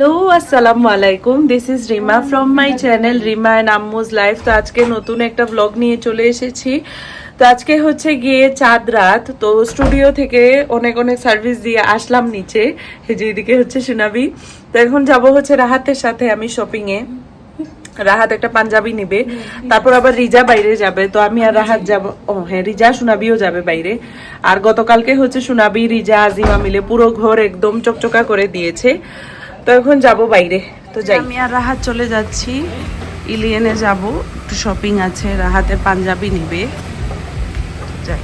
Hello আসসালামু আলাইকুম this is Rima from my channel Rima and আম্মুজ life তো আজকে নতুন একটা ব্লগ নিয়ে চলে এসেছি। তো আজকে হচ্ছে গিয়ে চাঁদ রাত। তো স্টুডিও থেকে অনেক অনেক সার্ভিস দিয়ে আসলাম নিচে। যেদিকে হচ্ছে সুনাবি তো এখন যাব হচ্ছে রাহাতের সাথে আমি শপিংয়ে রাহাত একটা পাঞ্জাবি নিবে। তারপর আবার রিজা বাইরে যাবে। তো আমি আর রাহাত যাব। ও হ্যাঁ রিজা সুনাবিও যাবে বাইরে। আর গতকালকে হচ্ছে সুনাবি রিজা আজিমা মিলে পুরো ঘর একদম চকচকা করে দিয়েছে। তো এখন যাব বাইরে, তো যাই। আমি আর রাহাত চলে যাচ্ছি। ইলিয়েনে যাব, একটু শপিং আছে, রাহাতে পাঞ্জাবি নিবে। যাই।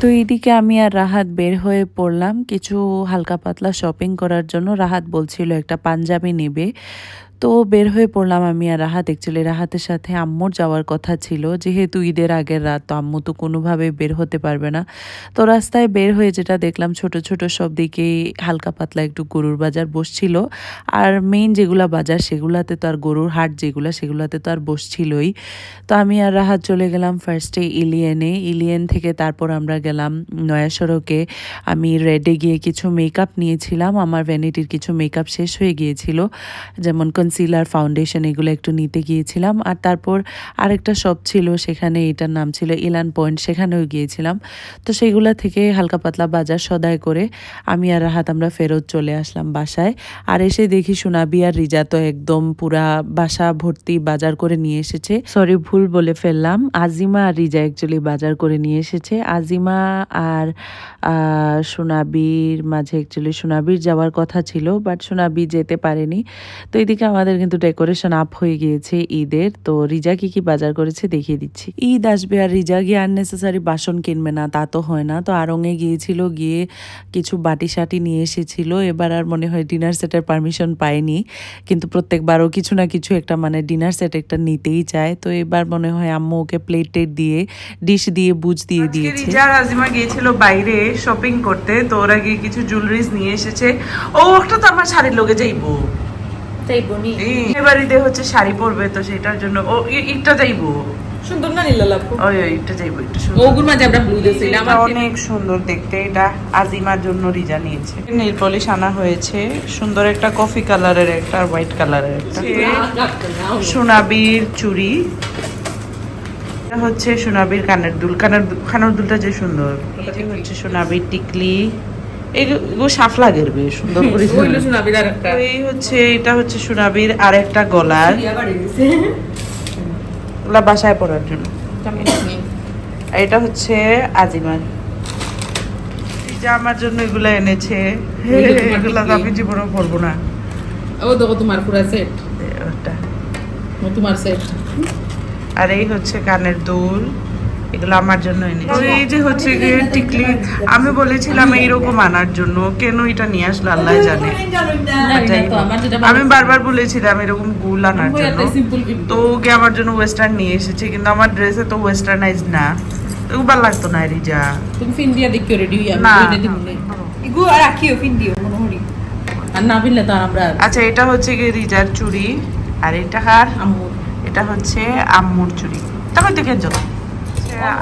তো এইদিকে আমি আর রাহাত বের হয়ে পড়লাম। কিছু হালকা পাতলা শপিং করার জন্য রাহাত বলছিল একটা পাঞ্জাবি নেবে। তো বের হয়ে পড়লাম আমি আর রাহাত। অ্যাকচুয়ালি রাহাতের সাথে আম্মুর যাওয়ার কথা ছিল। যেহেতু ঈদের আগের রাত, তো আম্মু তো কোনোভাবে বের হতে পারবে না। তো রাস্তায় বের হয়ে যেটা দেখলাম, ছোট ছোট সব দিকেই হালকা পাতলা একটু গরুর বাজার বসছিল। আর মেইন যেগুলা বাজার, সেগুলাতে তো আর গরুর হাট যেগুলা, সেগুলাতে তো আর বসছিলই। তো আমি আর রাহাত চলে গেলাম ফার্স্টে ইলিয়েনে ইলিয়েন থেকে তারপর আমরা গেলাম নয়া সড়কে আমি রেডে গিয়ে কিছু মেকআপ নিয়েছিলাম। আমার ভ্যানিটির কিছু মেকআপ শেষ হয়ে গিয়েছিল। যেমন কনসিলার ফাউন্ডেশন, এগুলো একটু নিতে গিয়েছিলাম। আর তারপর আরেকটা শপ ছিল, সেখানে এটার নাম ছিল ইলান পয়েন্ট, সেখানেও গিয়েছিলাম। তো সেগুলা থেকে হালকা পাতলা বাজার সদায় করে আমি আর রাহাত আমরা ফেরত চলে আসলাম বাসায়। আর এসে দেখি সোনাবি আর রিজা তো একদম পুরা বাসা ভর্তি বাজার করে নিয়ে এসেছে। সরি, ভুল বলে ফেললাম। আজিমা আর রিজা অ্যাকচুয়ালি বাজার করে নিয়ে এসেছে। আজিমা আর সোনাবির মাঝে অ্যাকচুয়ালি সোনাবির যাওয়ার কথা ছিল বাট সোনাবি যেতে পারেনি। তো এদিকে আমাদের কিন্তু ডেকোরেশন আপ হয়ে গিয়েছে ঈদের। তো রিজা কি কি বাজার করেছে দেখিয়ে দিচ্ছি। ঈদ আসবে আর রিজা গিয়ে আননেসেসারি বাসন কিনবে না তা তো হয় না। তো আরঙে গিয়েছিল গিয়ে কিছু বাটি সাটি নিয়ে এসেছিল। এবার আর মনে হয় ডিনার সেটের পারমিশন পায়নি। কিন্তু প্রত্যেকবারও কিছু না কিছু একটা মানে ডিনার সেট একটা নিতেই চায়। তো এবার মনে হয় আম্মু ওকে প্লেট টেট দিয়ে ডিশ দিয়ে বুঝ দিয়ে দিয়েছে। রিজা আর আজিমা গিয়েছিল বাইরে। শপিং করতে তো ওরা গিয়ে কিছু জুয়েলারিজ নিয়ে এসেছে। ও একটা তো আমার শাড়ির লোকে যাইবো চাইব নি এবারিতে হচ্ছে শাড়ি পরবে তো সেটার জন্য। ও ইটটা যাইবো সুন্দর না নীলা লাভ ওই যাইবো একটু সুন্দর। ওগুর মাঝে আমরা ব্লু এটা আমার অনেক সুন্দর দেখতে এটা আজিমার জন্য রিজা নিয়েছে। নেল পলিশ আনা হয়েছে সুন্দর একটা কফি কালারের একটা হোয়াইট কালারের একটা। সোনাবির চুড়ি। এটা হচ্ছে সোনাবির কানের দুল। কানের কানের দুলটা যে সুন্দর। এটা হচ্ছে সোনাবির টিকলি। এগুলো সাফ লাগের বে সুন্দর করে এই হচ্ছে এটা হচ্ছে সোনাবির আর একটা গলার ওগুলা বাসায় পরার জন্য। এটা হচ্ছে আজিমার। যে আমার জন্য এগুলা এনেছে। এগুলা আমি জীবনেও পরবো না। ও দেখো তোমার পুরা সেট ওটা। তোমার সেট আর এই হচ্ছে কানের দুল। এগুলো আমার জন্য এনেছে। এই যে হচ্ছে গিয়ে টিকলি আমি বলেছিলাম এইরকম আনার জন্য। কেন এটা নিয়ে আসলো আল্লাহ জানে। যেটা আমি বারবার বলেছিলাম এরকম গুল আনার জন্য। তো ওকে আমার জন্য ওয়েস্টার্ন নিয়ে এসেছে কিন্তু আমার ড্রেসে তো ওয়েস্টার্নাইজ না। তো ভালো লাগতো না রিজা। তুমি ফিন্দিয়া দেখিও রেডি হই না। ইগু আর রাখিও ফিন্দিও মনোহরি। আর না তো আমরা আচ্ছা এটা হচ্ছে গিয়ে রিজার চুড়ি। আর এটা হার? এটা হচ্ছে আম্মুর চুড়ি। তবে দেখে যাও।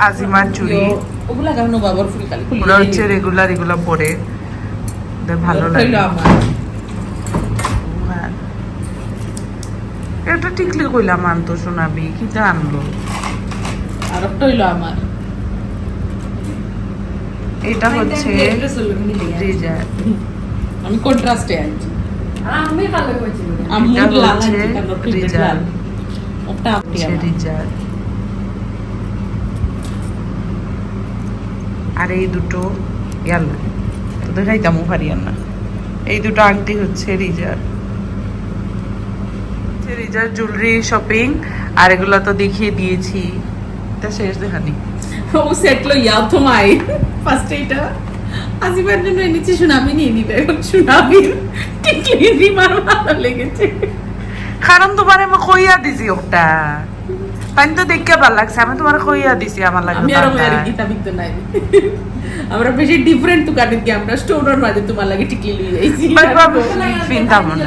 আজিমার চুড়ি। ওগুলা কেন বাবার ফুল খালি খুলি হচ্ছে রেগুলার এগুলো পরে। ভালো লাগে। আর এটা টিকলি কইলাম আনতো শোনাবি কি তা আনলো আর একটা হইল আমার। এটা হচ্ছে আমি কন্ট্রাস্টে আনছি। আমি ভালো কইছি আম্মু এটা লাল। আপনি আর এই দুটো ইয়াল্লা। তো পারিয়ান না এই দুটো আংটি হচ্ছে রিজার রিজার জুয়েলারি শপিং আর এগুলো তো দেখিয়ে দিয়েছি। এটা শেষ দেখানি। ও সেট লো ইয়া তোমায় ফার্স্ট এইটা। আসিবার জন্য এনেছি সুনামি নিয়ে নিবে। এখন সুনামির টিকলি ভালো লেগেছে। কারণ তোমার আমি কইয়া দিছি ওটা পানি তো দেখতে ভালো লাগছে। আমি তোমার কইয়া দিছি আমার লাগে আমি আরও নাই। আমরা বেশি ডিফারেন্ট তো কাটিত গিয়ে আমরা স্টোরের মাঝে তোমার লাগে টিকলি লই যাইছি। ফিনতাম মনে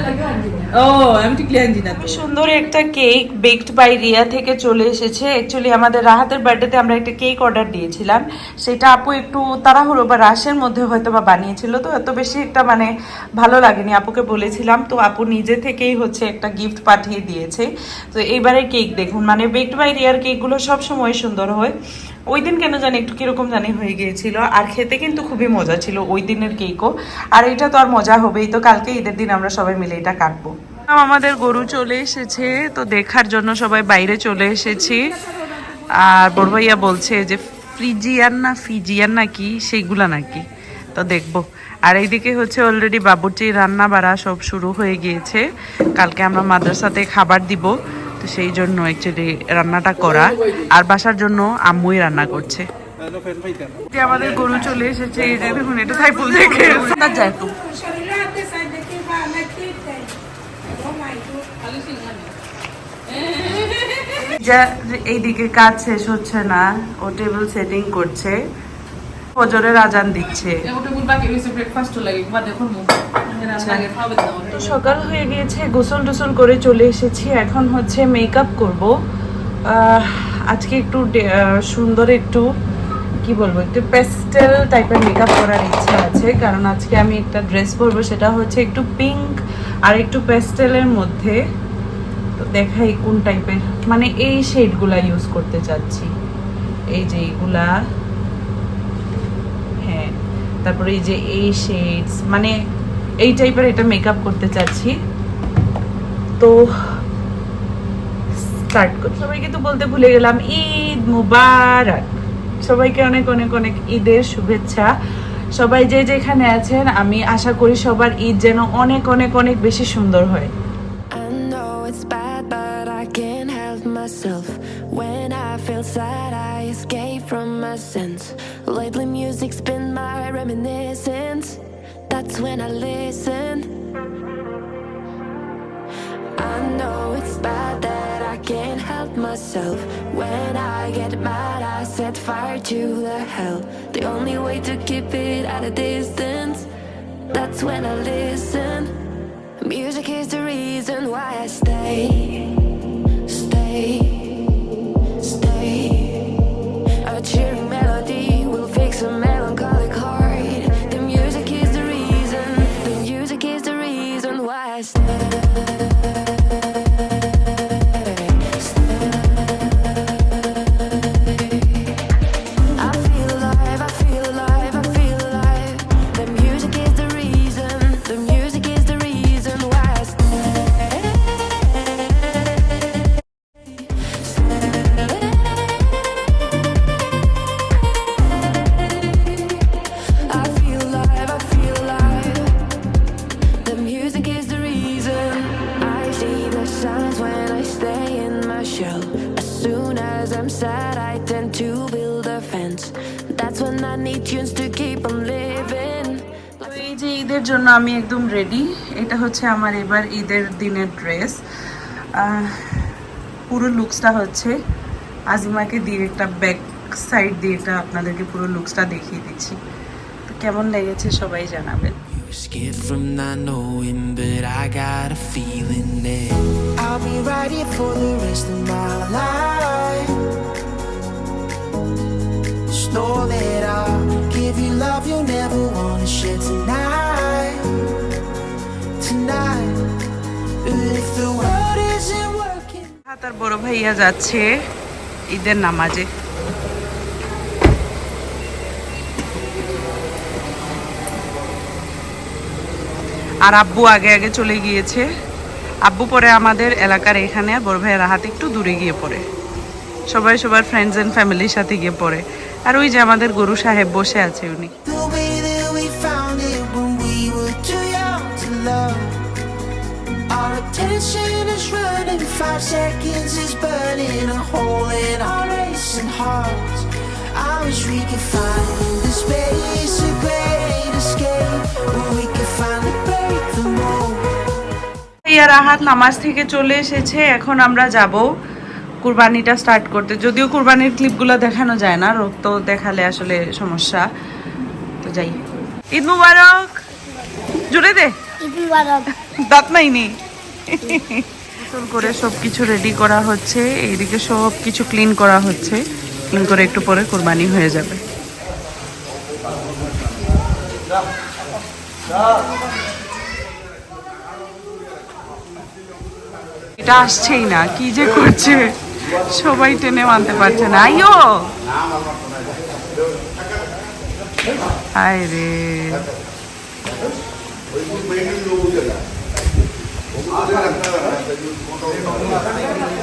ও আমি টিকলি আনছি না সুন্দর একটা কেক বেকড বাই রিয়া থেকে চলে এসেছে। অ্যাকচুয়ালি আমাদের রাহাতের বার্থডেতে আমরা একটা কেক অর্ডার দিয়েছিলাম। সেটা আপু একটু তাড়াহুড়ো বা রাশের মধ্যে হয়তো বা বানিয়েছিল তো এত বেশি একটা মানে ভালো লাগেনি আপুকে বলেছিলাম। তো আপু নিজে থেকেই হচ্ছে একটা গিফট পাঠিয়ে দিয়েছে। তো এইবারে কেক দেখুন মানে বেকড বাই রিয়ার কেকগুলো সব সময় সুন্দর হয়। ওই দিন কেন জানি একটু কীরকম জানি হয়ে গিয়েছিল। আর খেতে কিন্তু খুবই মজা ছিল ওই দিনের কেকও। আর এটা তো আর মজা হবেই তো, কালকে ঈদের দিন আমরা সবাই মিলে এটা কাটবো। আমাদের গরু চলে এসেছে, তো দেখার জন্য সবাই বাইরে চলে এসেছি। আর বড় ভাইয়া বলছে যে, ফ্রিজিয়ান না ফিজিয়ান নাকি, সেইগুলা নাকি। তো দেখব। আর এইদিকে হচ্ছে অলরেডি বাবুর্চি রান্না বাড়া সব শুরু হয়ে গিয়েছে। কালকে আমরা মাদ্রাসাতে খাবার দিব। সেই জন্য অ্যাকচুয়ালি রান্নাটা করা। আর বাসার জন্য আম্মুই রান্না করছে। যে আমাদের গরু চলে এসেছে এই যে দেখুন এটা সাইফুল দেখে। যায় একটু যা এইদিকে কাজ শেষ হচ্ছে না ও টেবিল সেটিং করছে। ফজরের আজান দিচ্ছে। না তো সকাল হয়ে গিয়েছে গোসল টোসল করে চলে এসেছি। এখন হচ্ছে মেকআপ করব। আজকে একটু সুন্দর একটু কি বলব একটু পেস্টেল টাইপের মেকআপ করার ইচ্ছা আছে। কারণ আজকে আমি একটা ড্রেস পরবো সেটা হচ্ছে একটু পিঙ্ক আর একটু পেস্টেলের মধ্যে। তো দেখাই কোন টাইপের মানে এই শেডগুলা ইউজ করতে চাচ্ছি। এই যে এইগুলা তারপরে এই যে এই শেডস মানে এই টাইপের এটা মেকআপ করতে চাচ্ছি। তো স্টার্ট করি সবাইকে তো বলতে ভুলে গেলাম ঈদ মুবারক। সবাইকে অনেক অনেক অনেক ঈদের শুভেচ্ছা। সবাই যে যেখানে আছেন আমি আশা করি সবার ঈদ যেন অনেক অনেক অনেক বেশি সুন্দর হয়। I know it's bad, but I can't help myself. When feel sad, I escape from my sense. Lately, music's been my reminiscence. That's when I listen. I know it's bad that I can't help myself. When I get mad, I set fire to the hell. The only way to keep it at a distance. That's when I listen. Music is the reason why I stay, আমি একদম ready এটা হচ্ছে আমার এবার ঈদের দিনের dress পুরো লুকসটা হচ্ছে আজিমাকে দিয়ে একটা ব্যাক সাইড দিয়ে এটা আপনাদেরকে পুরো লুকসটা দেখিয়ে দিচ্ছি তো কেমন লেগেছে সবাই জানাবেন Scared from not knowing, but I got a feeling that I'll be right here for the rest of my life. Just know that I'll give you love you'll never wanna তার বড় ভাইয়া যাচ্ছে ঈদের নামাজে। আর আব্বু আগে আগে চলে গিয়েছে। আব্বু পরে আমাদের এলাকার এখানে বড় ভাইয়ের হাতে একটু দূরে গিয়ে পড়ে। সবাই সবার ফ্রেন্ডস এন্ড ফ্যামিলির সাথে গিয়ে পড়ে। আর ওই যে আমাদের গরু সাহেব বসে আছে উনি। Five seconds is burning a hole in our racing hearts. I wish we could find the space, a great escape, where we could finally break the mold. ভাইয়া রাহাত নামাজ থেকে চলে এসেছে এখন আমরা যাব কুরবানিটা স্টার্ট করতে যদিও কুরবানির ক্লিপগুলো দেখানো যায় না রক্ত দেখালে আসলে সমস্যা তো যাই ঈদ মুবারক জুড়ে দে দাঁত নাই গোসল করে সব কিছু রেডি করা হচ্ছে। এইদিকে সব কিছু ক্লিন করা হচ্ছে। ক্লিন করে একটু পরে কোরবানি হয়ে যাবে। এটা আসছেই না, কি যে করছে? সবাই টেনে মানতে পারছে না। আইও হায় রে।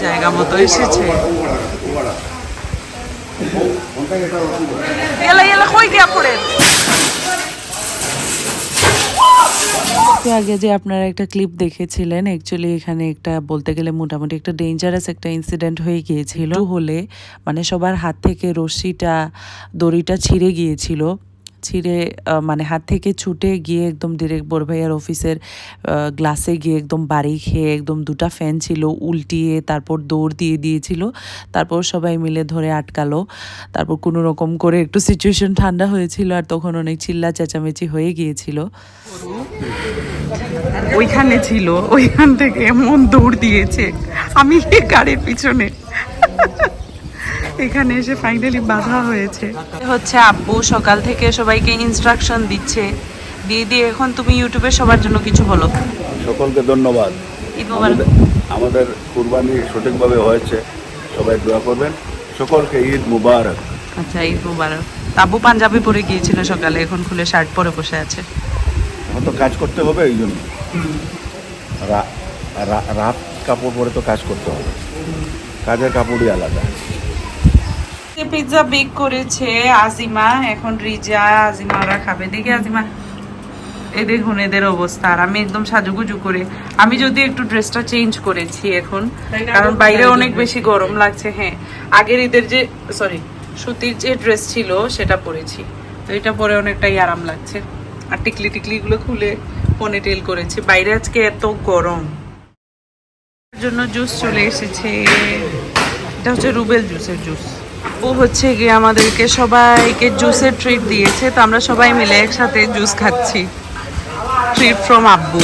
জায়গা মতো এসেছে। আগে যে আপনারা একটা ক্লিপ দেখেছিলেন অ্যাকচুয়ালি এখানে একটা বলতে গেলে মোটামুটি একটা ডেঞ্জারাস একটা ইনসিডেন্ট হয়ে গিয়েছিল। হলে মানে সবার হাত থেকে রশ্মিটা, দড়িটা ছিঁড়ে গিয়েছিল। ছিঁড়ে মানে হাত থেকে ছুটে গিয়ে একদম ডিরেক্ট বড় ভাইয়ার অফিসের গ্লাসে গিয়ে একদম বাড়ি খেয়ে একদম দুটা ফ্যান ছিল, উল্টিয়ে তারপর দৌড় দিয়ে দিয়েছিল। তারপর সবাই মিলে ধরে আটকালো। তারপর কোনো রকম করে একটু সিচুয়েশন ঠান্ডা হয়েছিল আর তখন অনেক চিল্লা চেঁচামেচি হয়ে গিয়েছিল। ওইখানে ছিল, ওইখান থেকে এমন দৌড় দিয়েছে। আমি গাড়ির পিছনে। এখানে এসে ফাইনালি বাধা হয়েছে। হচ্ছে আব্বু সকাল থেকে সবাইকে ইনস্ট্রাকশন দিচ্ছে। দিয়ে দিয়ে এখন তুমি ইউটিউবে সবার জন্য কিছু বলো। সকলকে ধন্যবাদ। আমাদের কুরবানি সঠিকভাবে হয়েছে। সবাই দোয়া করবেন। সকলকে ঈদ মুবারক। আচ্ছা ঈদ মোবারক। আব্বু পাঞ্জাবি পরে গিয়েছিল সকালে এখন খুলে শার্ট পরে বসে আছে। এখন তো কাজ করতে হবে এই জন্য। রাত কাপড় পরে তো কাজ করতে হবে। কাজের কাপড়ই আলাদা। পিৎজা বেক করেছে আজিমা এখন রিজা আজিমা ওরা খাবে। দেখি আজিমা এই দেখুন এদের অবস্থা। আর আমি একদম সাজুগুজু করে আমি যদি একটু ড্রেসটা চেঞ্জ করেছি এখন কারণ বাইরে অনেক বেশি গরম লাগছে হ্যাঁ। আগের ঈদের যে সরি সুতির যে ড্রেস ছিল সেটা পরেছি। তো এটা পরে অনেকটাই আরাম লাগছে। আর টিকলি টিকলি গুলো খুলে পনিটেল করেছি। বাইরে আজকে এত গরম। এর জন্য জুস চলে এসেছে। এটা হচ্ছে রুবেল জুসের জুস ও হচ্ছে গিয়ে আমাদেরকে সবাইকে জুসের ট্রিট দিয়েছে, তো আমরা সবাই মিলে একসাথে জুস খাচ্ছি। ট্রিট ফ্রম আব্বু।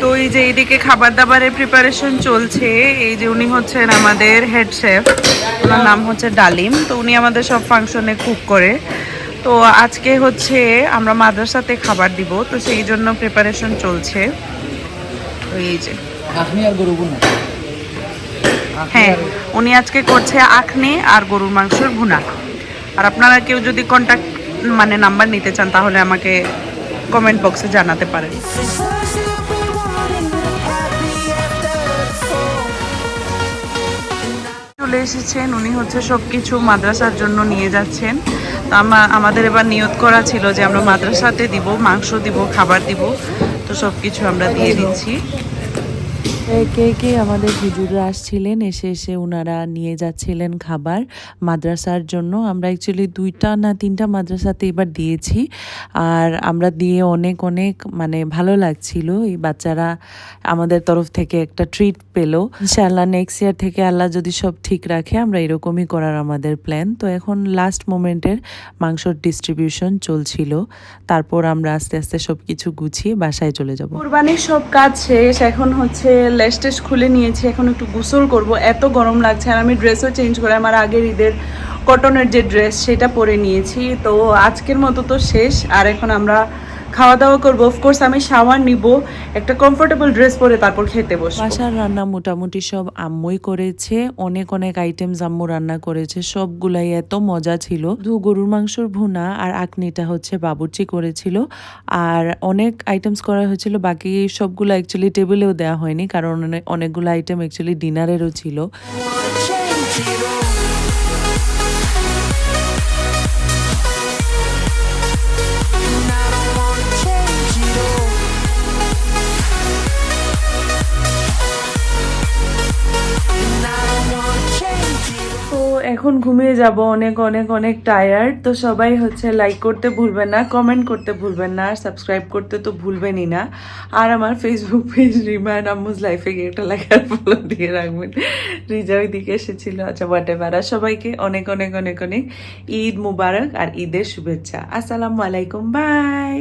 তো এই যে এইদিকে খাবার দাবারের প্রিপারেশন চলছে, এই যে উনি হচ্ছেন আমাদের হেড শেফ ওনার নাম হচ্ছে ডালিম, তো উনি আমাদের সব ফাংশনে কুক করে। তো আজকে হচ্ছে আমরা মাদ্রাসাতে খাবার দিব, তো সেই জন্য প্রিপারেশন চলছে। এই যে। হ্যাঁ উনি আজকে করছে আখনি আর গরুর মাংসের ভুনা। আর আপনারা কেউ যদি কন্ট্যাক্ট মানে নাম্বার নিতে চান, তাহলে আমাকে কমেন্ট বক্সে জানাতে পারেন. চলে এসেছেন, উনি হচ্ছে সব কিছু মাদ্রাসার জন্য নিয়ে যাচ্ছেন। তো আমা- আমাদের এবার নিয়ত করা ছিল যে আমরা মাদ্রাসাতে দিব, মাংস দিব, খাবার দিব। তো সব কিছু আমরা দিয়ে দিচ্ছি। একে কে আমাদের হুজুররা আসছিলেন, এসে এসে ওনারা নিয়ে যাচ্ছিলেন খাবার মাদ্রাসার জন্য। আমরা অ্যাকচুয়ালি দুইটা না তিনটা মাদ্রাসাতে এবার দিয়েছি। আর আমরা দিয়ে অনেক অনেক মানে ভালো লাগছিল। এই বাচ্চারা আমাদের তরফ থেকে একটা ট্রিট পেল। ইনশাআল্লাহ নেক্সট ইয়ার থেকে আল্লাহ যদি সব ঠিক রাখে, আমরা এরকমই করার আমাদের প্ল্যান তো এখন লাস্ট মোমেন্টের মাংসর ডিস্ট্রিবিউশন চলছিল। তারপর আমরা আস্তে আস্তে সব কিছু গুছিয়ে বাসায় চলে যাব। কুরবানির সব কাজ শেষ। এখন হচ্ছে লেস টেস্ট খুলে নিয়েছি, এখন একটু গোসল করব। এত গরম লাগছে আর আমি ড্রেসও চেঞ্জ করে, আমার আগের ঈদের কটনের যে ড্রেস সেটা পরে নিয়েছি। তো আজকের মতো তো শেষ, আর এখন আমরা খাওয়া দাওয়া করব অফকোর্স আমি শাওয়ার নিব একটা কমফোর্টেবল ড্রেস পরে তারপর খেতে বসবো। বাসার রান্না মোটামুটি সব আম্মুই করেছে অনেক অনেক আইটেমস আম্মু রান্না করেছে সবগুলাই এত মজা ছিল। দু গরুর মাংসর ভুনা আর আকনিটা হচ্ছে বাবুর্চি করেছিল আর অনেক আইটেমস করা হয়েছিল বাকি সবগুলো অ্যাকচুয়ালি টেবিলেও দেওয়া হয়নি কারণ অনেক- অনেকগুলো আইটেম অ্যাকচুয়ালি ডিনারেরও ছিল। এখন ঘুমিয়ে যাব, অনেক অনেক অনেক টায়ার্ড তো সবাই হচ্ছে লাইক করতে ভুলবেন না কমেন্ট করতে ভুলবেন না, আর সাবস্ক্রাইব করতে তো ভুলবেনই না। আর আমার ফেসবুক পেজ রিমান আম্মুজ লাইফে গিয়ে একটা লেখার ফলো দিয়ে রাখবেন। রিজা ওইদিকে এসেছিল আচ্ছা হোয়াট এভার সবাইকে অনেক অনেক অনেক অনেক ঈদ মুবারক আর ঈদের শুভেচ্ছা। আসসালামু আলাইকুম বাই